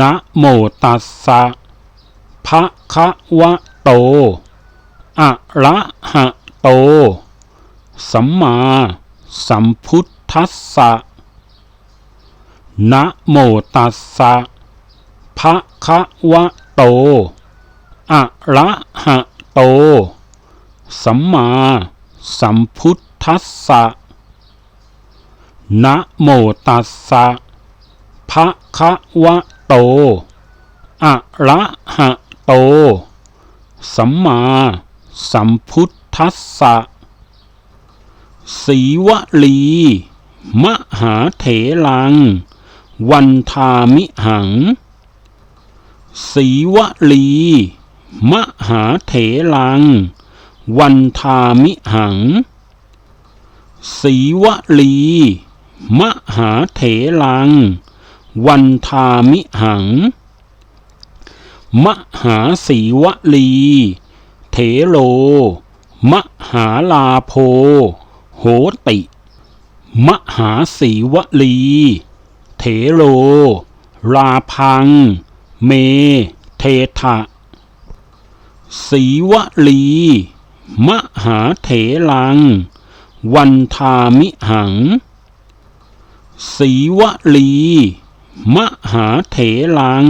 นะโมตัสสะภะคะวะโต อะระหะโต สัมมาสัมพุทธัสสะนะโมตัสสะภะคะวะโต อะระหะโต สัมมาสัมพุทธัสสะนะโมตัสสะภะคะวะ โต อะระหะโต สัมมาสัมพุทธัสสะสีวลี มหาเถลัง วันทามิหัง สีวลี มหาเถลัง วันทามิหัง สีวลี มหาเถลัง วันทามิหัง มหาสีวลี เถโล มหาลาโพ โหติ มหาสีวลี เถโลราพัง เม เทถะสีวลี มหาเถลัง วันทามิหัง สีวลี มหาเถลัง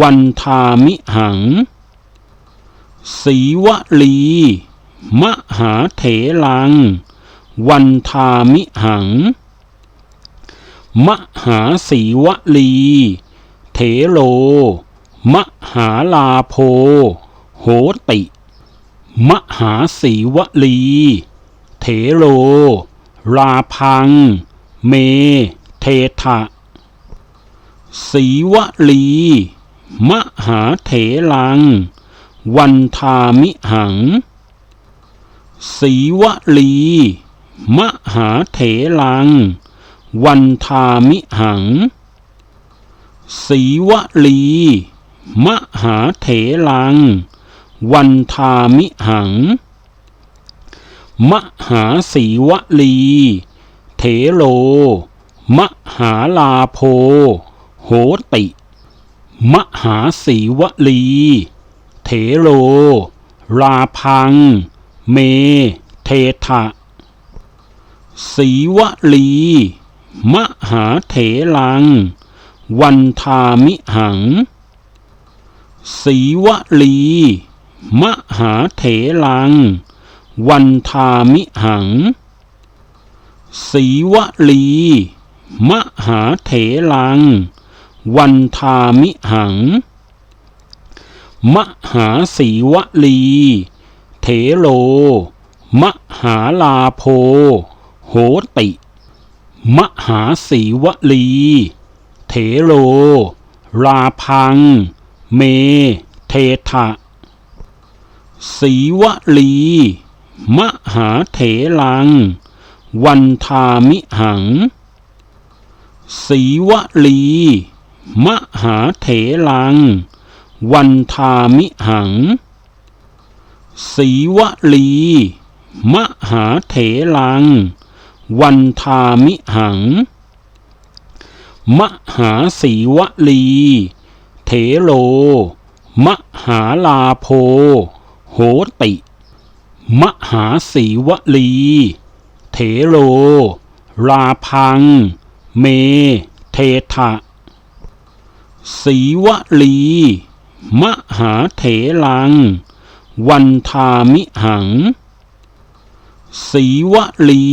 วันทามิหัง สีวลี มหาเถลัง วันทามิหัง มหาสีวลี เถโล มหาลาโพ โหติ มหาสีวลี เถโลราพัง เม เทถะ สีวลี มหาเถลัง วันทามิหังสีวลี มหาเถลัง วันทามิหังสีวลี มหาเถลัง วันทามิหัง มหาสีวลี เถโล มหาลาโพ โหติ มหาสีวลี เถโลราพัง เม เทถะสีวลี มหาเถลัง วันทามิหัง สีวลี มหาเถลัง วันทามิหัง สีวลี มหาเถลัง วันทามิหัง มหาสีวลี เถโล มหาลาโพ โหติ มหาสีวลี เถโลราพัง เม เทถะสีวลี มหาเถลัง วันทามิหัง สีวลี มหาเถลัง วันทามิหัง สีวลี มหาเถลัง วันทามิหัง มหาสีวลี เถโล มหาลาโพ โหติ มหาสีวลี เถโลราพัง เม เทถะ สีวลี มหาเถลัง วันทามิหังสีวลี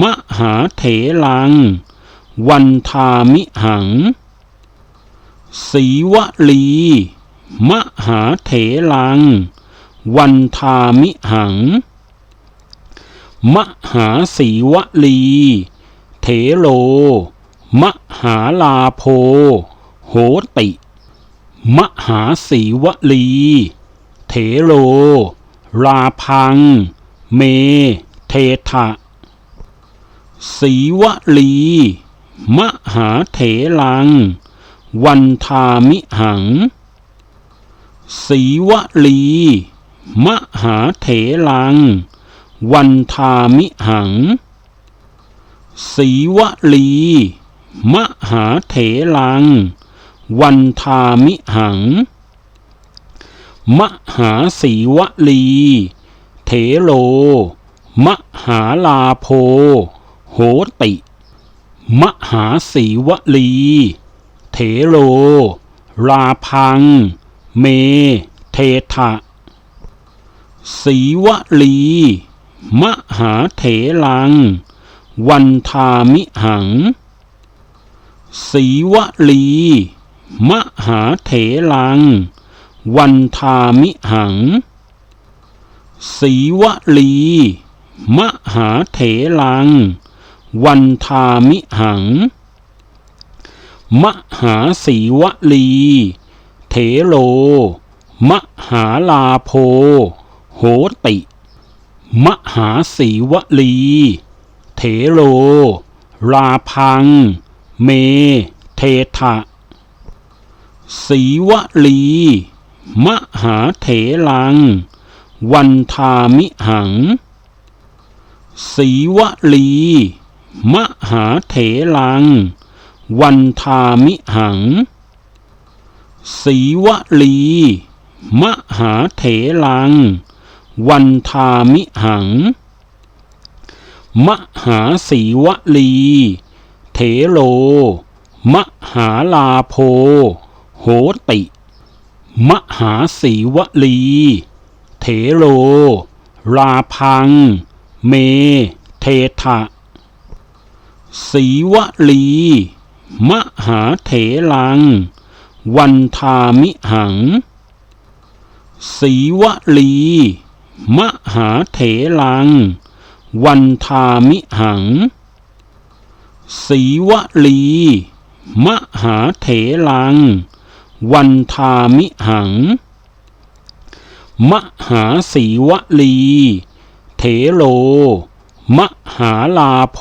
มหาเถลัง วันทามิหังสีวลี มหาเถลัง วันทามิหัง มหาสีวลี เถโล มหาลาโพ โหติ มหาสีวลี เถโลราพัง เม เทถะสีวลี มหาเถลัง วันทามิหัง สีวลี มหาเถลัง วันทามิหัง สีวลี มหาเถลัง วันทามิหัง มหาสีวลี เถโล มหาลาโพ โหติ มหาสีวลี เถโล ลาพัง เม เทถะสีวลี มหาเถลัง วันทามิหัง สีวลี มหาเถลัง วันทามิหัง สีวลี มหาเถลัง วันทามิหัง มหาสีวลี เถโล มหาลาโพ โหติ มหาสีวลี เถโล ราพัง เม เทถะ สีวลี มหาเถลัง วันทามิหัง สีวลี มหาเถลัง วันทามิหัง สีวลี มหาเถลัง วันทามิหัง มหาสีวลี เถโล มหาลาโพ โหติ มหาสีวลี เถโลราพัง เม เทถะสีวลี มหาเถลัง วันทามิหัง สีวลี มหาเถลัง วันทามิหัง สีวลี มหาเถลัง วันทามิหัง มหาสีวลี เถโล มหาลาโพ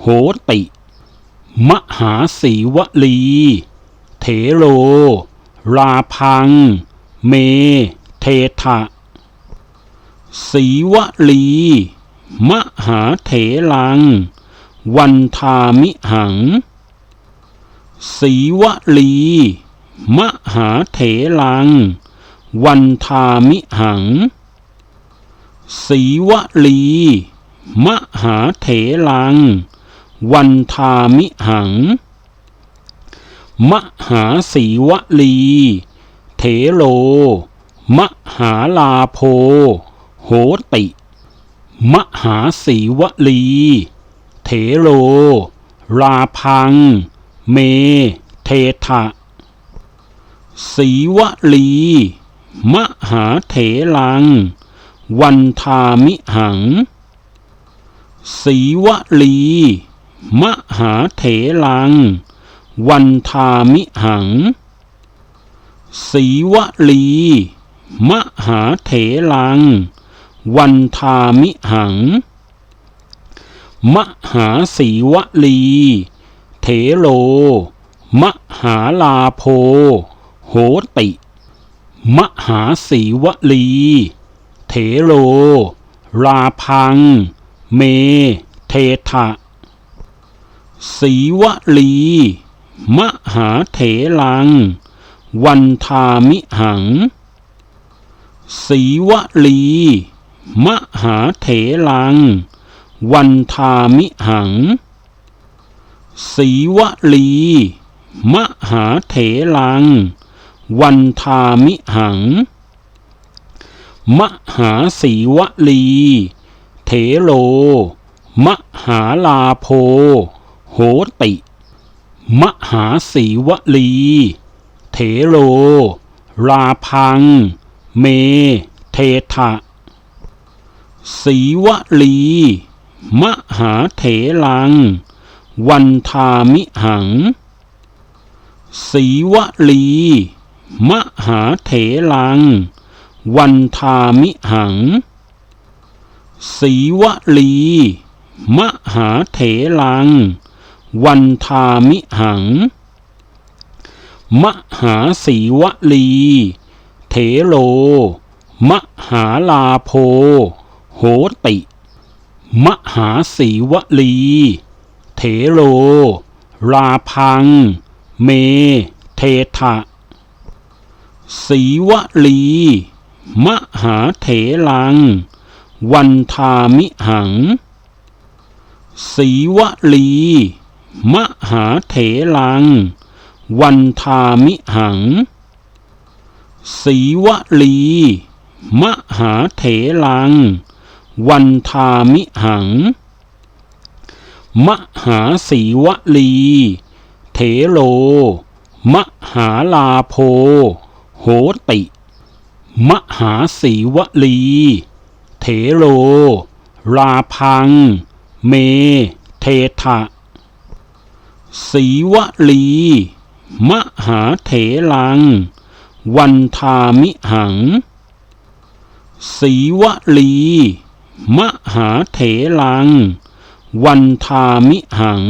โหติ มหาสีวลี เถโลราพัง เม เทถะสีวลี มหาเถลัง วันทามิหัง สีวลี มหาเถลัง วันทามิหัง สีวลี มหาเถลัง วันทามิหัง มหาสีวลี เถโล มหาลาโพ โหติ มหาสีวลี เถโล ราพัง เม เทถะ สีวลี มหาเถลัง วันทามิหังสีวลี มหาเถลัง วันทามิหังสีวลี มหาเถลัง วันทามิหัง มหาสีวลี เถโล มหาลาโพ โหติ มหาสีวลี เถโลราพัง เม เทถะสีวลี มหาเถลัง วันทามิหัง สีวลี มหาเถลัง วันทามิหัง สีวลี มหาเถลัง วันทามิหัง มหาสีวลี เถโล มหาลาโพ โหติ มหาสีวลี เถโลราพัง เม เทถะสีวลี มหาเถลัง วันทามิหัง สีวลี มหาเถลัง วันทามิหัง สีวลี มหาเถลัง วันทามิหัง มหาสีวลี เถโล มหาลาโพ โหติ มหาสีวลี เถโล ราพัง เม เททถะ สีวลี มหาเถลัง วันทามิหังสีวลี มหาเถลัง วันทามิหังสีวลี มหาเถลัง วันทามิหัง มหาสีวลี เถโล มหาลาโพ โหติ มหาสีวลี เถโลราพัง เม เทถะสีวลี มหาเถลัง วันทามิหัง สีวลี มหาเถลัง วันทามิหัง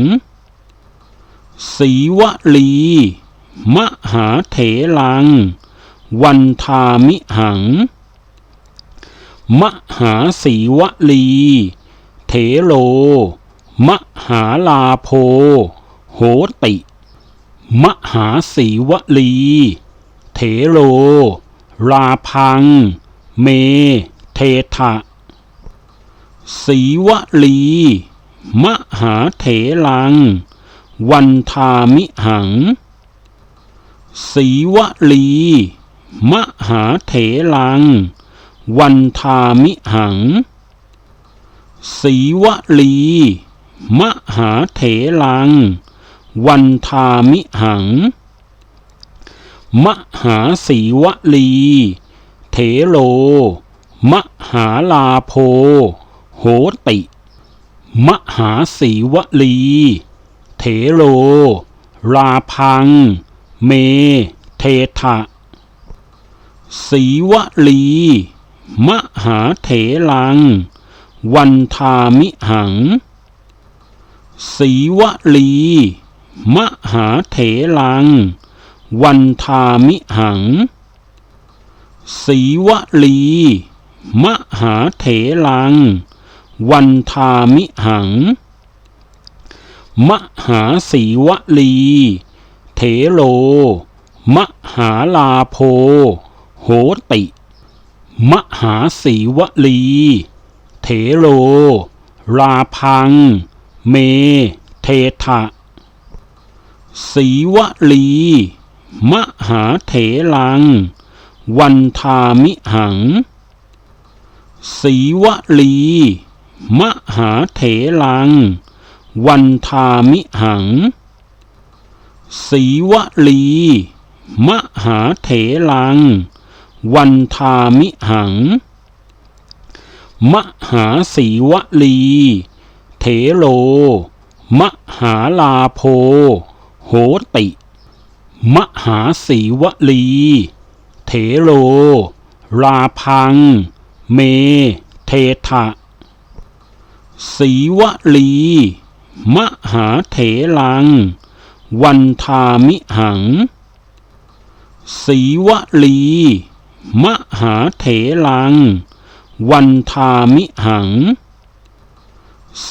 สีวลี มหาเถลัง วันทามิหัง มหาสีวลี เถโล มหาลาโพ โหติ มหาสีวลี เถโลราพัง เม เทถะสีวลี มหาเถลัง วันทามิหัง สีวลี มหาเถลัง วันทามิหัง สีวลี มหาเถลัง วันทามิหัง มหาสีวลี เถโล มหาลาโพ โหติ มหาสีวลี เถโลราพัง เม เทถะ สีวลี มหาเถลัง วันทามิหังสีวลี มหาเถลัง วันทามิหังสีวลี มหาเถลัง วันทามิหัง มหาสีวลี เถโล มหาลาโพ โหติ มหาสีวลี เถโลราพัง เม เทถะสีวลี มหาเถลัง วันทามิหัง สีวลี มหาเถลัง วันทามิหัง สีวลี มหาเถลัง วันทามิหัง มหาสีวลี เถโล มหาลาโพ โหติ มหาสีวลี เถโลราพัง เม เทถะสีวลี มหาเถลัง วันทามิหัง สีวลี มหาเถลัง วันทามิหัง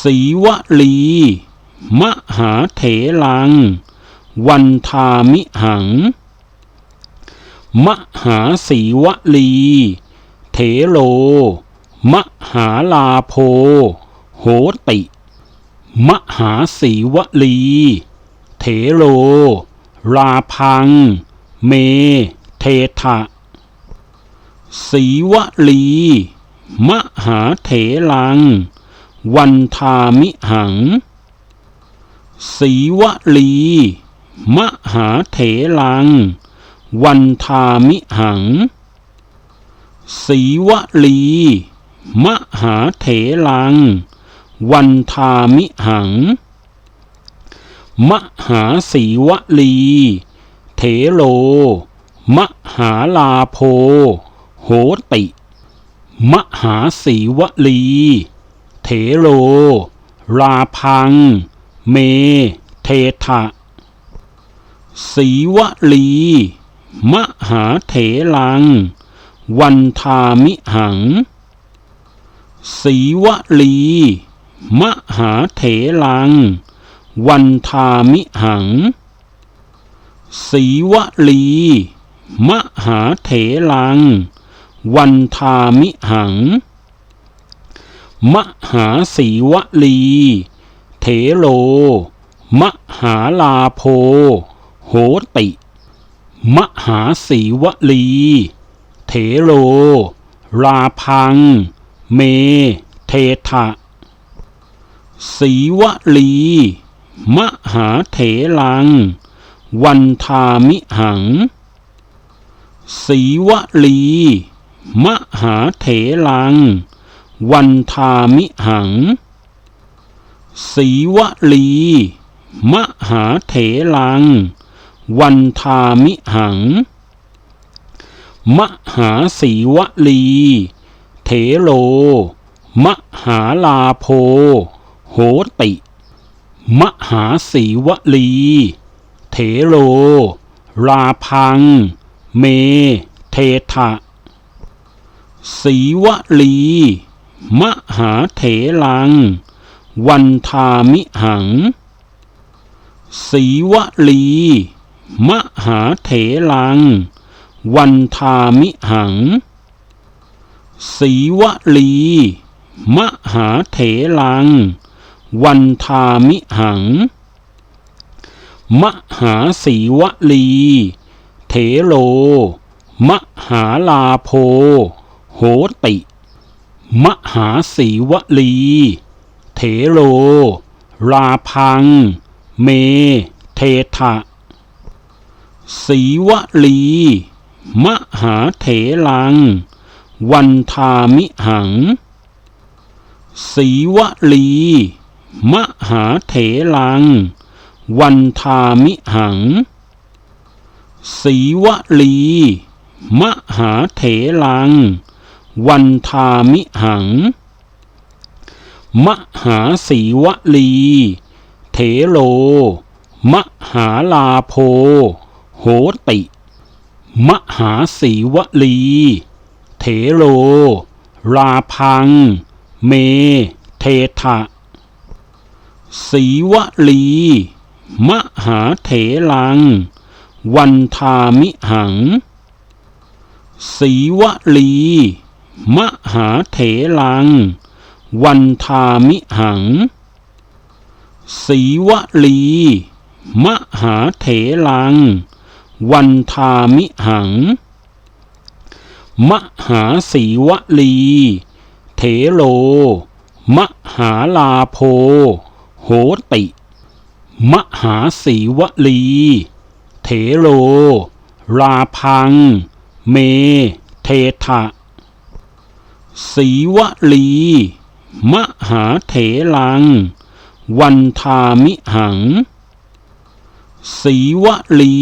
สีวลี มหาเถลัง วันทามิหัง มหาสีวลี เถโล มหาลาโพ โหติ มหาสีวลี เถโลราพัง เม เทถะ สีวลี มหาเถลัง วันทามิหัง สีวลี มหาเถลัง วันทามิหัง สีวลี มหาเถลัง วันทามิหัง มหาสีวลี เถโล มหาลาโพ โหติ มหาสีวลี เถโลราพัง เม เทถะสีวลี มหาเถลัง วันทามิหัง สีวลี มหาเถลัง วันทามิหัง สีวลี มหาเถลัง วันทามิหัง มหาสีวลี เถโล มหาลาโพ โหติ มหาสีวลี เถโล ลาพัง เม เททะสีวลี มหาเถลัง วันทามิหัง สีวลี มหาเถลัง วันทามิหัง สีวลี มหาเถลัง วันทามิหัง มหาสีวลี เถโล มหาลาโพ โหติ มหาสีวลี เถโล ราพัง เม เททะ สีวลี มหาเถลัง วันทามิหัง สีวลี มหาเถลัง วันทามิหัง สีวลี มหาเถลัง วันทามิหัง มหาสีวลี เถโล มหาลาโพ โหติ มหาสีวลี เถโลราพัง เม เททะสีวลี มหาเถลัง วันทามิหัง สีวลี มหาเถลัง วันทามิหัง สีวลี มหาเถลัง วันทามิหัง มหาสีวลี เถโล มหาลาโพ โหติ มหาสีวลี เถโลราพัง เม เททะสีวลี มหาเถลัง วันทามิหัง สีวลี มหาเถลัง วันทามิหัง สีวลี มหาเถลัง วันทามิหัง มหาสีวลี เถโล มหาลาโพ โหติ มหาสีวลี เถโล ราพัง เม เททะ สีวลี มหาเถลัง วันทามิหัง สีวลี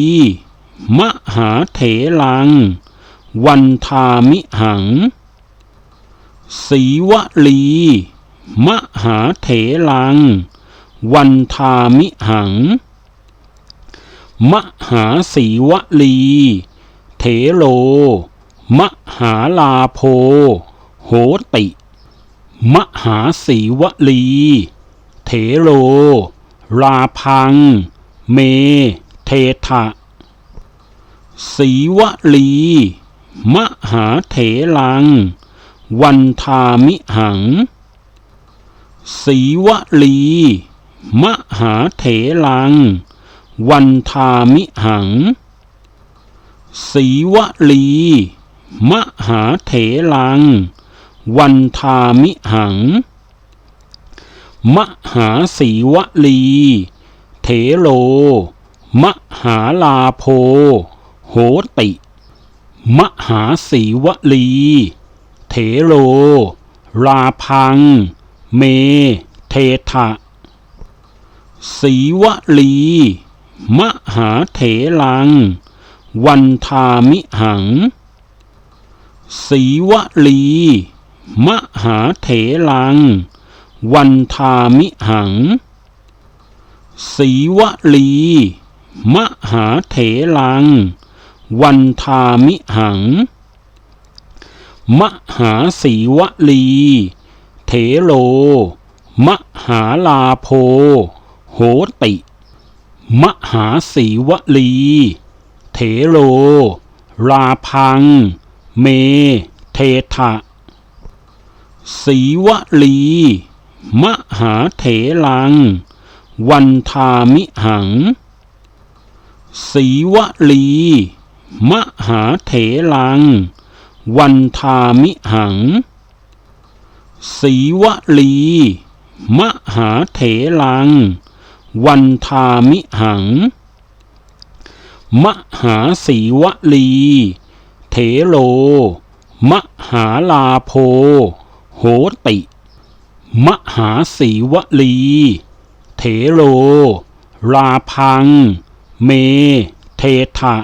มหาเถลัง วันทามิหัง สีวลี มหาเถลัง วันทามิหัง มหาสีวลี เถโล มหาลาโพ โหติ มหาสีวลี เถโลราพัง เม เททะสีวลี มหาเถลัง วันทามิหัง สีวลี มหาเถลัง วันทามิหัง สีวลี มหาเถลัง วันทามิหัง มหาสีวลี เถโล มหาลาโพ โหติ มหาสีวลี เถโลราพัง เม เททะสีวลี มหาเถลัง วันทามิหัง สีวลี มหาเถลัง วันทามิหัง สีวลี มหาเถลัง วันทามิหัง มหาสีวลี เถโล มหาลาโพ โหติ มหาสีวลี เถโล ราพัง เม เทถะ สีวลี มหาเถลัง วันทามิหังสีวลี มหาเถลัง วันทามิหังสีวลี มหาเถลัง วันทามิหัง มหาสีวลี เถโล มหาลาโพ โหติ มหาสีวลี เถโลราพัง เม เทถะ